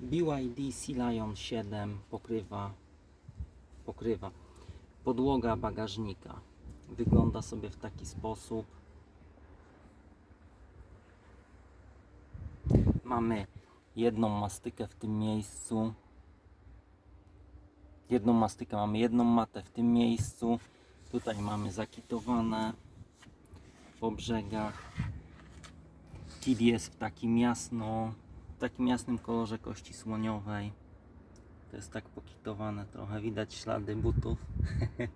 BYD Sea Lion 7 pokrywa, pokrywa podłoga bagażnika. Wygląda sobie w taki sposób. Mamy jedną mastykę w tym miejscu. Jedną mastykę mamy, jedną matę w tym miejscu. Tutaj mamy zakitowane po brzegach. Kit jest w takim jasno, takim jasnym kolorze kości słoniowej. To jest tak pokitowane trochę, widać ślady butów.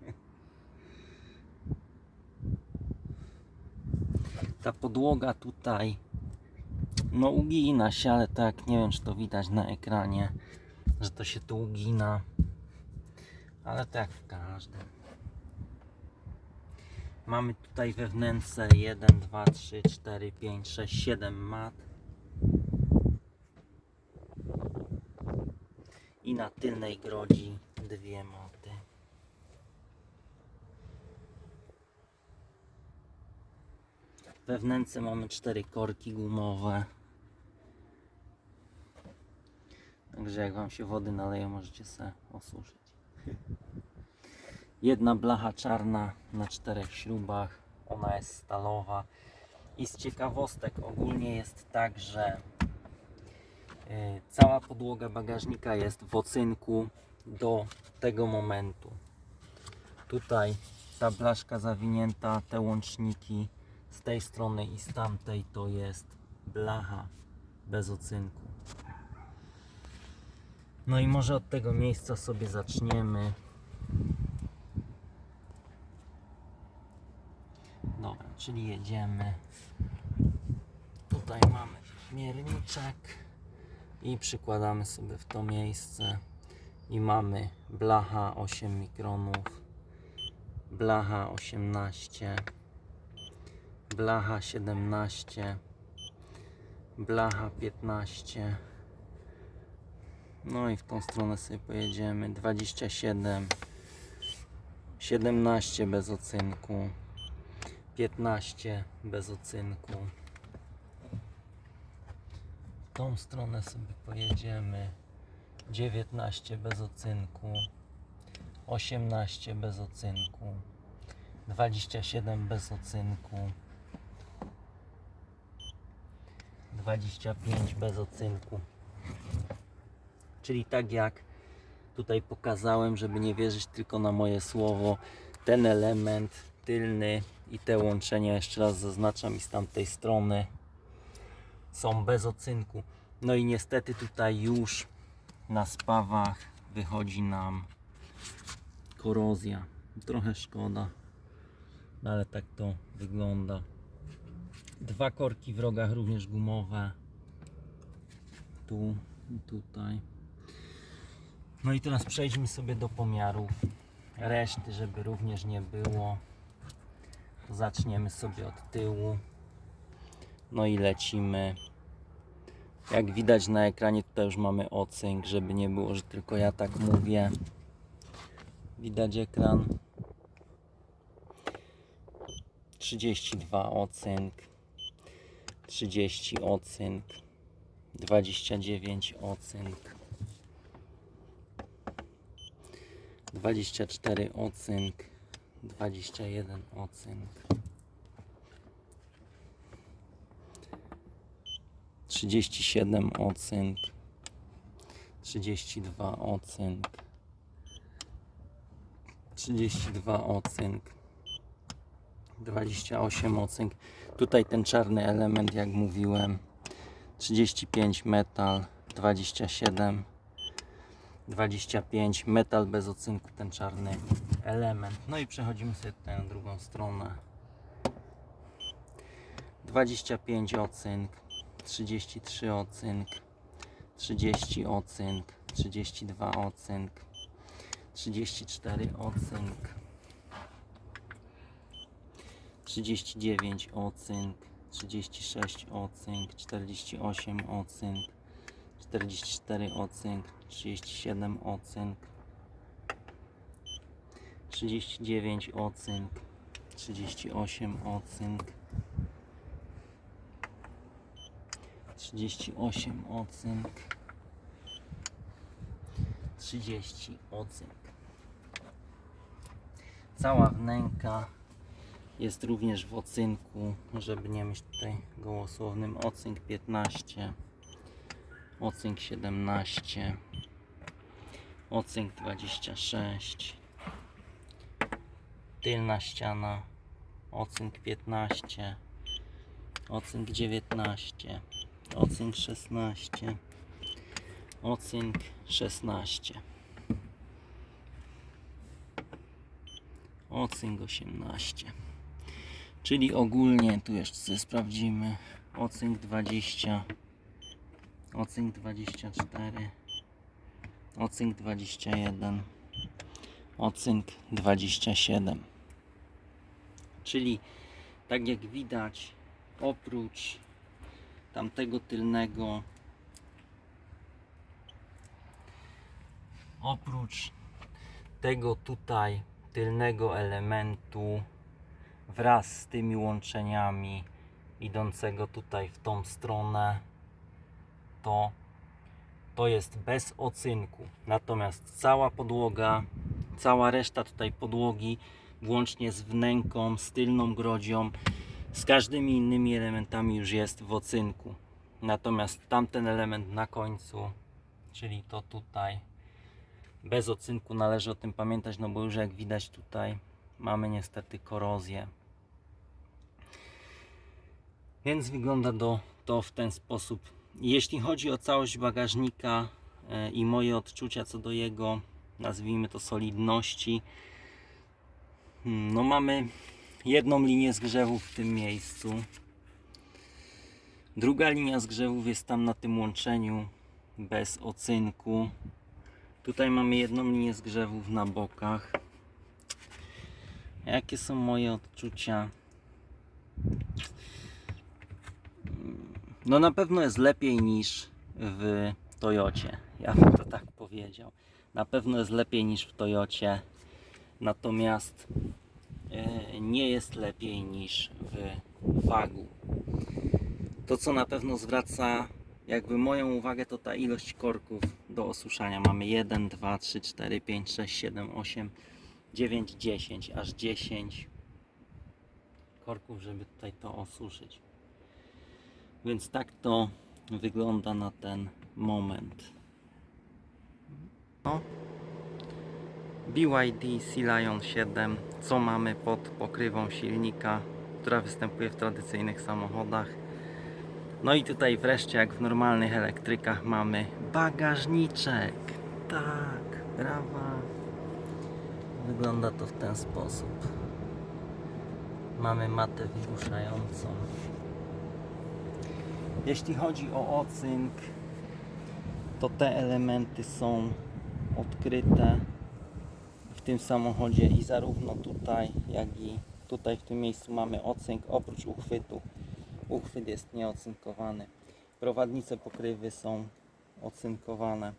Ta podłoga tutaj no ugina się, ale tak nie wiem czy to widać na ekranie, że to się tu ugina. Ale tak w każdym. Mamy tutaj we wnętrze 1, 2, 3, 4, 5, 6, 7 mat. I na tylnej grodzi dwie maty. We wnętrze mamy cztery korki gumowe. Także jak Wam się wody naleje, możecie sobie osuszyć. Jedna blacha czarna na czterech śrubach. Ona jest stalowa. I z ciekawostek ogólnie jest tak, że cała podłoga bagażnika jest w ocynku do tego momentu. Tutaj ta blaszka zawinięta, te łączniki z tej strony i z tamtej to jest blacha bez ocynku. No i może od tego miejsca sobie zaczniemy. Dobra, czyli jedziemy. Tutaj mamy mierniczek i przykładamy sobie w to miejsce i mamy blacha 8 mikronów, blacha 18, blacha 17, blacha 15. No i w tą stronę sobie pojedziemy 27, 17 bez ocynku. 15 bez ocynku. Tą stronę sobie pojedziemy 19 bez ocynku, 18 bez ocynku, 27 bez ocynku, 25 bez ocynku. Czyli tak jak tutaj pokazałem, żeby nie wierzyć tylko na moje słowo, ten element tylny i te łączenia, jeszcze raz zaznaczam, i z tamtej strony są bez ocynku. No i niestety tutaj już na spawach wychodzi nam korozja. Trochę szkoda, no ale tak to wygląda. Dwa korki w rogach również gumowe. Tu i tutaj. No i teraz przejdźmy sobie do pomiarów reszty, żeby również nie było. Zaczniemy sobie od tyłu. No i lecimy. Jak widać na ekranie, tutaj już mamy ocynk, żeby nie było, że tylko ja tak mówię. Widać ekran. 32 ocynk. 30 ocynk. 29 ocynk. 24 ocynk, 21 ocynk, 37 ocynk, 32 ocynk, 32 ocynk, 28 ocynk. Tutaj ten czarny element, jak mówiłem, 35 metal, 27 25 metal bez ocynku, ten czarny element. No i przechodzimy sobie tutaj na drugą stronę. 25 ocynk, 33 ocynk, 30 ocynk, 32 ocynk, 34 ocynk, 39 ocynk, 36 ocynk, 48 ocynk, 44 ocynk, 37 ocynk, 39 ocynk, 38 ocynk, 38 ocynk, 30 ocynk. Cała wnęka jest również w ocynku, żeby nie mieć tutaj gołosłownym. Ocynk 15, ocynk 17, ocynk 26, tylna ściana, ocynk 15, ocynk 19, ocynk 16, ocynk 16. Ocynk 18. Czyli ogólnie, tu jeszcze sprawdzimy, ocynk 20, ocynk 24, ocynk 21, ocynk 27. Czyli tak jak widać, oprócz tamtego tylnego, oprócz tego tutaj tylnego elementu wraz z tymi łączeniami idącego tutaj w tą stronę to to jest bez ocynku. Natomiast cała podłoga cała reszta tutaj podłogi włącznie z wnęką, z tylną grodzią z każdymi innymi elementami już jest w ocynku natomiast tamten element na końcu czyli to tutaj bez ocynku należy o tym pamiętać, no bo już jak widać tutaj mamy niestety korozję. Więc wygląda do, to w ten sposób. Jeśli chodzi o całość bagażnika e, i moje odczucia co do jego, nazwijmy to solidności, hmm, no mamy jedną linię zgrzewów w tym miejscu. Druga linia zgrzewów jest tam na tym łączeniu bez ocynku. Tutaj mamy jedną linię zgrzewów na bokach. Jakie są moje odczucia? No na pewno jest lepiej niż w Toyocie. Ja bym to tak powiedział. Na pewno jest lepiej niż w Toyocie. Natomiast nie jest lepiej niż w Wagu. To co na pewno zwraca jakby moją uwagę to ta ilość korków do osuszania. Mamy 1, 2, 3, 4, 5, 6, 7, 8, 9, 10, aż 10 korków, żeby tutaj to osuszyć. Więc tak to wygląda na ten moment. No. BYD Sea Lion 7, co mamy pod pokrywą silnika, która występuje w tradycyjnych samochodach. No i tutaj wreszcie, jak w normalnych elektrykach, mamy bagażniczek. Tak, brawa. Wygląda to w ten sposób. Mamy matę wyruszającą. Jeśli chodzi o ocynk, to te elementy są odkryte tym samochodzie i zarówno tutaj, jak i tutaj w tym miejscu mamy ocynk oprócz uchwytu. Uchwyt jest nieocynkowany. Prowadnice pokrywy są ocynkowane.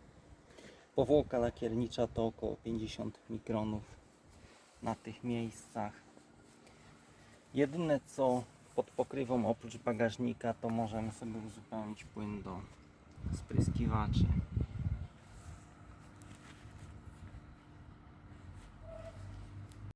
Powłoka lakiernicza to około 50 mikronów na tych miejscach. Jedyne co pod pokrywą oprócz bagażnika to możemy sobie uzupełnić płyn do spryskiwaczy.